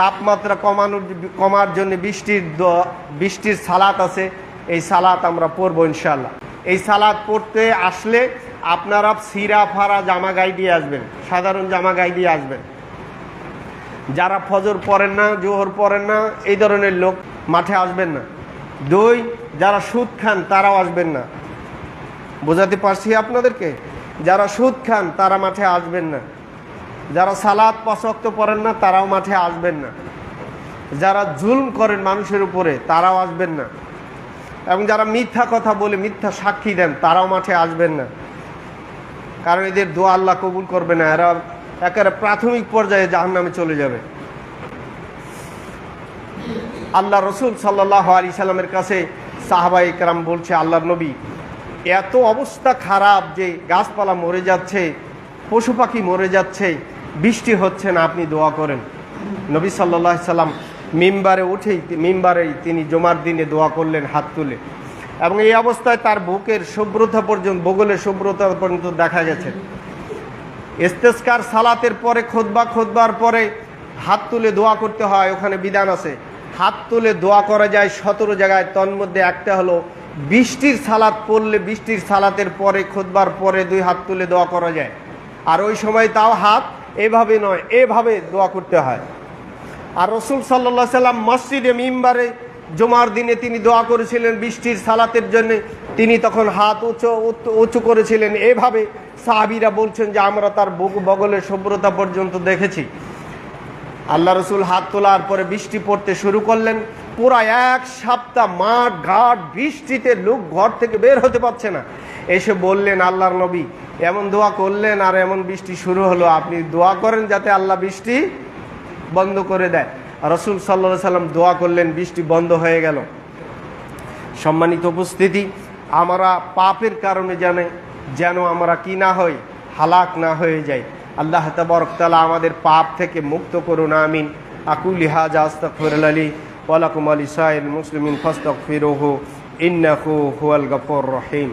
তাপমাত্রা কমানোর কমার জন্য বৃষ্টির বৃষ্টির সালাত আছে। এই সালাত আমরা পড়ব ইনশাল্লাহ এই সালাত পড়তে আসলে আপনারা সিরা, ফারা, জামা গায়ে দিয়ে আসবেন। সাধারণ জামা গায়ে দিয়ে আসবেন। যারা ফজর পড়েন না, জোহর পড়েন না, এই ধরনের লোক মাঠে আসবেন না। দুই, যারা সুদ খান, তারাও আসবেন না। বোঝাতে পারছি আপনাদেরকে? যারা সুদ খান, তারা মাঠে আসবেন না। যারা সালাদ পশক্ত পড়েন না, তারাও মাঠে আসবেন না। যারা জুলম করেন মানুষের উপরে, তারাও আসবেন না। এবং যারা মিথ্যা কথা বলে, মিথ্যা সাক্ষী দেন, তারাও মাঠে আসবেন না। কারণ এদের দোয়া আল্লাহ কবুল করবে না। এরা একেবারে প্রাথমিক পর্যায়ে জাহান নামে চলে যাবে। আল্লাহ রসুল সাল্লাহ আলি সাল্লামের কাছে সাহাবাই কারাম বলছে আল্লাহ নবী, এত অবস্থা খারাপ যে গাছপালা মরে যাচ্ছে, পশু পাখি মরে যাচ্ছে বৃষ্টি হচ্ছে না, আপনি দোয়া করেন। নবী সাল্লাহ সাল্লাম মিম্বারে উঠেই মিম্বারেই তিনি জমার দিনে দোয়া করলেন হাত তুলে। এবং এই অবস্থায় তার বুকের শুভ্রতা পর্যন্ত, বগলের শুভ্রতা পর্যন্ত দেখা গেছে। ইস্তেস্কার সালাতের পরে, খোদবা খোদবার পরে হাত তুলে দোয়া করতে হয়, ওখানে বিধান আছে। হাত তুলে দোয়া করা যায় সতেরো জায়গায়, তন্মধ্যে একটা হলো বৃষ্টির সালাত পড়লে বৃষ্টির সালাতের পরে, খোদবার পরে দুই হাত তুলে দোয়া করা যায়। আর ওই সময় তাও হাত এভাবে নয়, এভাবে দোয়া করতে হয়। আর রসুল সাল্লা সাল্লাম মসজিদে মিম্বারে জমার দিনে তিনি দোয়া করেছিলেন বৃষ্টির সালাতের জন্য। তিনি তখন হাত উঁচু, উঁচু- করেছিলেন। এভাবে সাহাবিরা বলছেন যে, আমরা তার বুক বগলের সভ্রতা পর্যন্ত দেখেছি। আল্লাহ রসুল হাত তোলার পরে বৃষ্টি পড়তে শুরু করলেন। পুরা এক সপ্তাহ মাঠ, ঘাট, বৃষ্টিতে লোক ঘর থেকে বের হতে পারছে না। এসে বললেন, আল্লাহর নবী এমন দোয়া করলেন আর এমন বৃষ্টি শুরু হলো। আপনি দোয়া করেন যাতে আল্লাহ বৃষ্টি বন্ধ করে দেয়। রসুল সাল্লা সাল্লাম দোয়া করলেন, বৃষ্টি বন্ধ হয়ে গেল। সম্মানিত উপস্থিতি, আমরা পাপের কারণে জানে যেন আমরা কি না হই, হালাক না হয়ে যাই। আল্লাহ তবরকতালা আমাদের পাপ থেকে মুক্ত করুন, আমিন। আকুল হাজ আস্তফর আলী ওয়ালাকুম আলী সাইল মুসলিমিন ফস্তক ফিরোহ ইন্নাহু হুয়াল গফর রহিম।